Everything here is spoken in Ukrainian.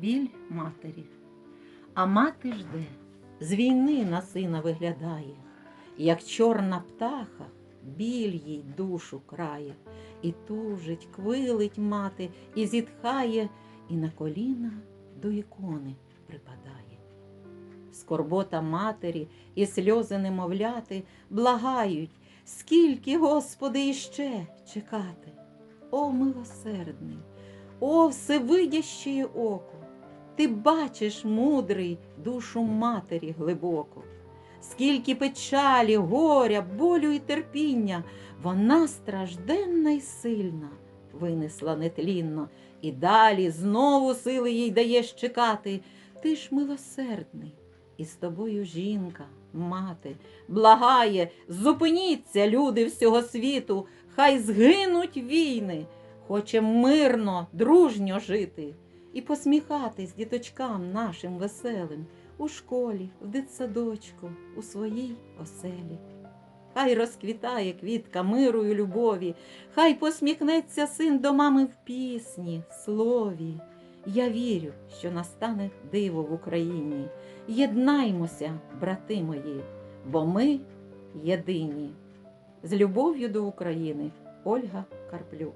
біль матері. А мати жде, з війни на сина виглядає, як чорна птаха, біль їй душу крає, і тужить, квилить мати, і зітхає, і на коліна до ікони припадає. Скорбота матері і сльози немовляти благають, скільки, Господи, іще чекати. О, милосердний, о, всевидящее око, ти бачиш, мудрий, душу матері глибоко. Скільки печалі, горя, болю і терпіння, вона стражденна й сильна, винесла нетлінно, і далі знову сили їй даєш чекати. Ти ж милосердний, і з тобою жінка, мати, благає, зупиніться, люди всього світу, хай згинуть війни, хоче мирно, дружньо жити і посміхатись діточкам нашим веселим у школі, в дитсадочку, у своїй оселі. Хай розквітає квітка миру і любові, хай посміхнеться син до мами в пісні, слові. Я вірю, що настане диво в Україні. Єднаймося, брати мої, бо ми єдині. З любов'ю до України Ольга Карплюк.